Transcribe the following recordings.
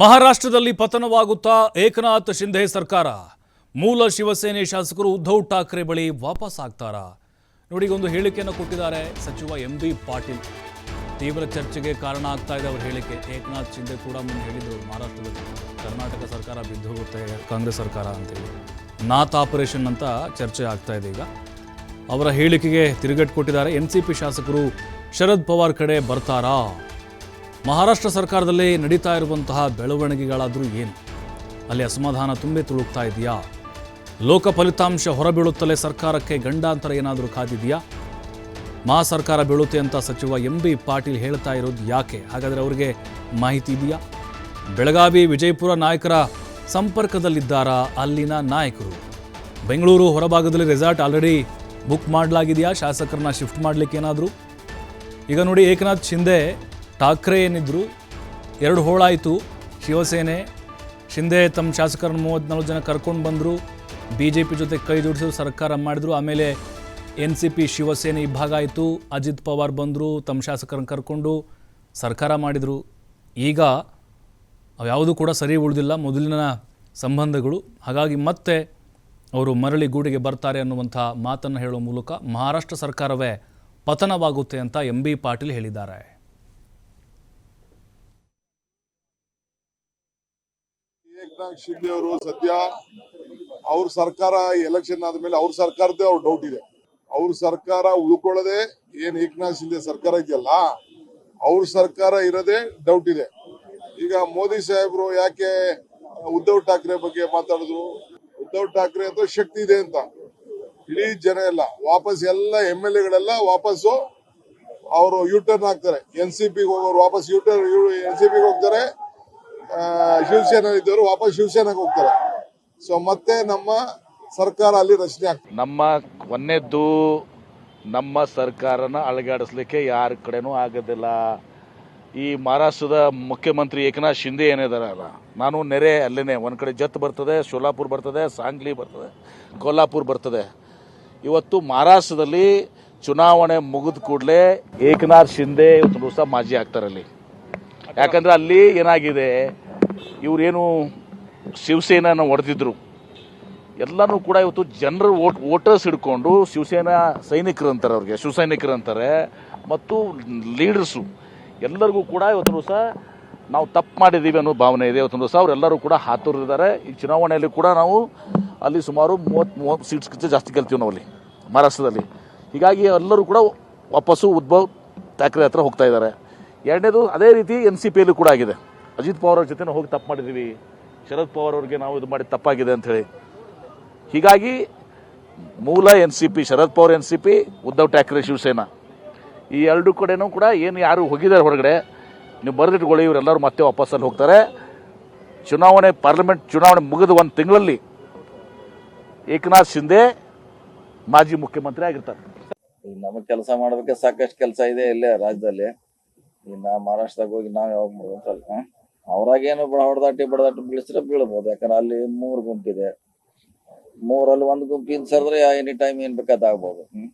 ಮಹಾರಾಷ್ಟ್ರದಲ್ಲಿ ಪತನವಾಗುತ್ತಾ ಏಕನಾಥ್ ಶಿಂಧೆ ಸರ್ಕಾರ. ಮೂಲ ಶಿವಸೇನೆ ಶಾಸಕರು ಉದ್ಧವ್ ಠಾಕ್ರೆ ಬಳಿ ವಾಪಸ್ ಆಗ್ತಾರಾ? ನೋಡಿ ಒಂದು ಹೇಳಿಕೆಯನ್ನು ಕೊಟ್ಟಿದ್ದಾರೆ ಸಚಿವ ಎಂ ಬಿ ಪಾಟೀಲ್. ತೀವ್ರ ಚರ್ಚೆಗೆ ಕಾರಣ ಆಗ್ತಾ ಇದೆ ಅವರ ಹೇಳಿಕೆ. ಏಕನಾಥ್ ಶಿಂಧೆ ಕೂಡ ಮುಂದೆ ಹೇಳಿದರು ಮಹಾರಾಷ್ಟ್ರದಲ್ಲಿ. ಕರ್ನಾಟಕ ಸರ್ಕಾರ ಬಿದ್ದು ಹೋಗುತ್ತೆ, ಕಾಂಗ್ರೆಸ್ ಸರ್ಕಾರ ಅಂತೇಳಿ ನಾತ್ ಆಪರೇಷನ್ ಅಂತ ಚರ್ಚೆ ಆಗ್ತಾ ಇದೆ ಈಗ. ಅವರ ಹೇಳಿಕೆಗೆ ತಿರುಗೇಟ್ ಕೊಟ್ಟಿದ್ದಾರೆ. ಎನ್ ಶಾಸಕರು ಶರದ್ ಪವಾರ್ ಕಡೆ ಬರ್ತಾರಾ? ಮಹಾರಾಷ್ಟ್ರ ಸರ್ಕಾರದಲ್ಲಿ ನಡೀತಾ ಇರುವಂತಹ ಬೆಳವಣಿಗೆಗಳಾದರೂ ಏನು? ಅಲ್ಲಿ ಅಸಮಾಧಾನ ತುಂಬಿ ತುಳುಕ್ತಾ ಇದೆಯಾ? ಲೋಕ ಫಲಿತಾಂಶ ಹೊರಬೀಳುತ್ತಲೇ ಸರ್ಕಾರಕ್ಕೆ ಗಂಡಾಂತರ ಏನಾದರೂ ಕಾದಿದೆಯಾ? ಮಹಾ ಸರ್ಕಾರ ಬೀಳುತ್ತೆ ಅಂತ ಸಚಿವ ಎಂ ಬಿ ಪಾಟೀಲ್ ಹೇಳ್ತಾ ಇರೋದು ಯಾಕೆ? ಹಾಗಾದರೆ ಅವರಿಗೆ ಮಾಹಿತಿ ಇದೆಯಾ? ಬೆಳಗಾವಿ ವಿಜಯಪುರ ನಾಯಕರ ಸಂಪರ್ಕದಲ್ಲಿದ್ದಾರಾ ಅಲ್ಲಿನ ನಾಯಕರು? ಬೆಂಗಳೂರು ಹೊರಭಾಗದಲ್ಲಿ ರೆಸಾರ್ಟ್ ಆಲ್ರೆಡಿ ಬುಕ್ ಮಾಡಲಾಗಿದೆಯಾ? ಶಾಸಕರನ್ನ ಶಿಫ್ಟ್ ಮಾಡಲಿಕ್ಕೆ ಏನಾದರೂ? ಈಗ ನೋಡಿ ಏಕನಾಥ್ ಶಿಂದೆ ಠಾಕ್ರೆ ಏನಿದ್ರು ಎರಡು ಹೋಳಾಯಿತು. ಶಿವಸೇನೆ ಶಿಂದೆ ತಮ್ಮ ಶಾಸಕರನ್ನು ಮೂವತ್ತ್ನಾಲ್ಕು ಜನ ಕರ್ಕೊಂಡು ಬಂದರು. ಬಿ ಜೆ ಪಿ ಜೊತೆ ಕೈ ಜೋಡಿಸಿದ್ರು ಸರ್ಕಾರ ಮಾಡಿದ್ರು. ಆಮೇಲೆ ಎನ್ ಸಿ ಪಿ ಶಿವಸೇನೆ ಇಬ್ಬಾಗ ಆಯಿತು. ಅಜಿತ್ ಪವಾರ್ ಬಂದರು, ತಮ್ಮ ಶಾಸಕರನ್ನು ಕರ್ಕೊಂಡು ಸರ್ಕಾರ ಮಾಡಿದರು. ಈಗ ಯಾವುದೂ ಕೂಡ ಸರಿ ಉಳಿದಿಲ್ಲ. ಮೊದಲಿನ ಸಂಬಂಧಗಳು. ಹಾಗಾಗಿ ಮತ್ತೆ ಅವರು ಮರಳಿ ಗೂಡಿಗೆ ಬರ್ತಾರೆ ಅನ್ನುವಂಥ ಮಾತನ್ನು ಹೇಳುವ ಮೂಲಕ ಮಹಾರಾಷ್ಟ್ರ ಸರ್ಕಾರವೇ ಪತನವಾಗುತ್ತೆ ಅಂತ ಎಂ ಬಿ ಪಾಟೀಲ್ ಹೇಳಿದ್ದಾರೆ. ಏಕನಾಥ್ ಶಿಂದೆ ಅವರು ಸದ್ಯ ಅವ್ರ ಸರ್ಕಾರ ಎಲೆಕ್ಷನ್ ಆದ್ಮೇಲೆ ಅವ್ರ ಸರ್ಕಾರದೇ ಅವ್ರ ಡೌಟ್ ಇದೆ. ಅವ್ರ ಸರ್ಕಾರ ಉಳ್ಕೊಳ್ಳದೆ ಏನ್ ಏಕನಾಥ್ ಶಿಂದೆ ಸರ್ಕಾರ ಇದೆಯಲ್ಲ, ಅವ್ರ ಸರ್ಕಾರ ಇರೋದೇ ಡೌಟ್ ಇದೆ. ಈಗ ಮೋದಿ ಸಾಹೇಬ್ರು ಯಾಕೆ ಉದ್ಧವ್ ಠಾಕ್ರೆ ಬಗ್ಗೆ ಮಾತಾಡಿದ್ರು? ಉದ್ಧವ್ ಠಾಕ್ರೆ ಅಂತ ಶಕ್ತಿ ಇದೆ ಅಂತ. ಇಡೀ ಜನ ಎಲ್ಲ, ವಾಪಸ್ ಎಲ್ಲ ಎಂ ಎಲ್ ಎಗಳೆಲ್ಲ ವಾಪಸ್ಸು ಅವರು ಯೂ ಟರ್ನ್ ಹಾಕ್ತಾರೆ ಎನ್ ಸಿ ಪಿಗೆ ಹೋಗೋರು ವಾಪಸ್ ಯೂ ಟರ್ನ್ ಎನ್ ಸಿ ಪಿಗೆ ಹೋಗ್ತಾರೆ. ಶಿವಸೇನೆ ಇದ್ದವರು ವಾಪಸ್ ಶಿವಸೇನೆಗೆ ಹೋಗ್ತಾರೆ. ಸೊ ಮತ್ತೆ ನಮ್ಮ ಸರ್ಕಾರ ಅಲ್ಲಿ ರಚನೆ ನಮ್ಮ ಕೊನೆದ್ದು ನಮ್ಮ ಸರ್ಕಾರನ ಅಳಗಾಡಿಸ್ಲಿಕ್ಕೆ ಯಾರ ಕಡೆನೂ ಆಗೋದಿಲ್ಲ. ಈ ಮಹಾರಾಷ್ಟ್ರದ ಮುಖ್ಯಮಂತ್ರಿ ಏಕನಾಥ್ ಶಿಂದೆ ಏನಿದಾರಲ್ಲ ನಾನು ನೆರೆ ಅಲ್ಲೇನೆ, ಒಂದು ಕಡೆ ಜತ್ ಬರ್ತದೆ, ಸೋಲಾಪುರ್ ಬರ್ತದೆ, ಸಾಂಗ್ಲಿ ಬರ್ತದೆ, ಕೊಲ್ಲಾಪುರ್ ಬರ್ತದೆ. ಇವತ್ತು ಮಹಾರಾಷ್ಟ್ರದಲ್ಲಿ ಚುನಾವಣೆ ಮುಗಿದ ಕೂಡಲೇ ಏಕನಾಥ್ ಶಿಂದೆ ಇವತ್ತು ದಿವಸ ಮಾಜಿ ಆಗ್ತಾರೆ ಅಲ್ಲಿ. ಯಾಕಂದ್ರೆ ಅಲ್ಲಿ ಏನಾಗಿದೆ ಇವರೇನು ಶಿವಸೇನನ ಹೊಡೆದಿದ್ರು. ಎಲ್ಲರೂ ಕೂಡ ಇವತ್ತು ಜನರು ವೋಟ್, ವೋಟರ್ಸ್ ಹಿಡ್ಕೊಂಡು ಶಿವಸೇನಾ ಸೈನಿಕರು ಅಂತಾರೆ ಅವ್ರಿಗೆ, ಶಿವಸೈನಿಕರು ಅಂತಾರೆ, ಮತ್ತು ಲೀಡರ್ಸು. ಎಲ್ಲರಿಗೂ ಕೂಡ ಇವತ್ತು ಸಹ ನಾವು ತಪ್ಪು ಮಾಡಿದ್ದೀವಿ ಅನ್ನೋ ಭಾವನೆ ಇದೆ. ಇವತ್ತೊಂದು ದಿವಸ ಅವರೆಲ್ಲರೂ ಕೂಡ ಹಾತುರಿದ್ದಾರೆ ಈ ಚುನಾವಣೆಯಲ್ಲಿ ಕೂಡ ನಾವು ಅಲ್ಲಿ ಸುಮಾರು ಮೂವತ್ತು ಮೂವತ್ತು ಸೀಟ್ಸ್ಗಿಂತ ಜಾಸ್ತಿ ಗೆಲ್ತೀವಿ ನಾವು ಅಲ್ಲಿ ಮಹಾರಾಷ್ಟ್ರದಲ್ಲಿ. ಹೀಗಾಗಿ ಎಲ್ಲರೂ ಕೂಡ ವಾಪಸ್ಸು ಉದ್ಭವ್ ಠಾಕ್ರೆ ಹತ್ರ ಹೋಗ್ತಾ ಇದ್ದಾರೆ. ಎರಡನೇದು ಅದೇ ರೀತಿ ಎನ್ ಸಿ ಪಿಯಲ್ಲೂ ಕೂಡ ಆಗಿದೆ. ಅಜಿತ್ ಪವಾರ್ ಅವ್ರ ಜೊತೆ ಹೋಗಿ ತಪ್ಪು ಮಾಡಿದ್ದೀವಿ ಶರದ್ ಪವಾರ್ ಅವ್ರಿಗೆ ನಾವು ಇದು ಮಾಡಿ ತಪ್ಪಾಗಿದೆ ಅಂಥೇಳಿ ಹೀಗಾಗಿ ಮೂಲ N C P, Sharad Pawar N C P, Uddhav Thackeray, Shivsena. ಈ ಎರಡು ಕಡೆನೂ ಕೂಡ ಏನು ಯಾರು ಹೋಗಿದ್ದಾರೆ ಹೊರಗಡೆ, ನೀವು ಬರೆದಿಟ್ಕೊಳ್ಳಿ, ಇವರೆಲ್ಲರೂ ಮತ್ತೆ ವಾಪಸ್ಸಲ್ಲಿ ಹೋಗ್ತಾರೆ. ಚುನಾವಣೆ, ಪಾರ್ಲಿಮೆಂಟ್ ಚುನಾವಣೆ ಮುಗಿದ ಒಂದು ತಿಂಗಳಲ್ಲಿ ಏಕನಾಥ್ ಶಿಂದೆ ಮಾಜಿ ಮುಖ್ಯಮಂತ್ರಿ ಆಗಿರ್ತಾರೆ. ನಮಗ್ ಕೆಲಸ ಮಾಡೋದಕ್ಕೆ ಸಾಕಷ್ಟು ಕೆಲಸ ಇದೆ ಇಲ್ಲೇ ರಾಜ್ಯದಲ್ಲಿ. ಈಗ ನಾ ಮಹಾರಾಷ್ಟ್ರದಾಗ ಹೋಗಿ ನಾವು ಯಾವಾಗ ಮಾಡ್ಬೇಕಲ್ಲ ಅವ್ರಾಗೇನು ಹೊಡೆದಾಟಿ ಬಡದಾಟಿ ಬೀಳಿಸಿದ್ರೆ ಬೀಳ್ಬೋದು. ಯಾಕಂದ್ರೆ ಅಲ್ಲಿ ಮೂರ್ ಗುಂಪಿದೆ ಮೂರಲ್ಲಿ ಒಂದ್ ಗುಂಪು ಸರ್ದ್ರೆ ಎನಿ ಟೈಮ್ ಏನ್ ಬೇಕಾದ ಆಗ್ಬೋದು. ಹ್ಮ್.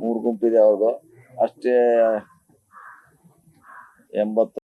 ಮೂರ್ ಗುಂಪಿದೆ ಅವ್ರದ್ದು ಅಷ್ಟೇ ಎಂಬತ್ತು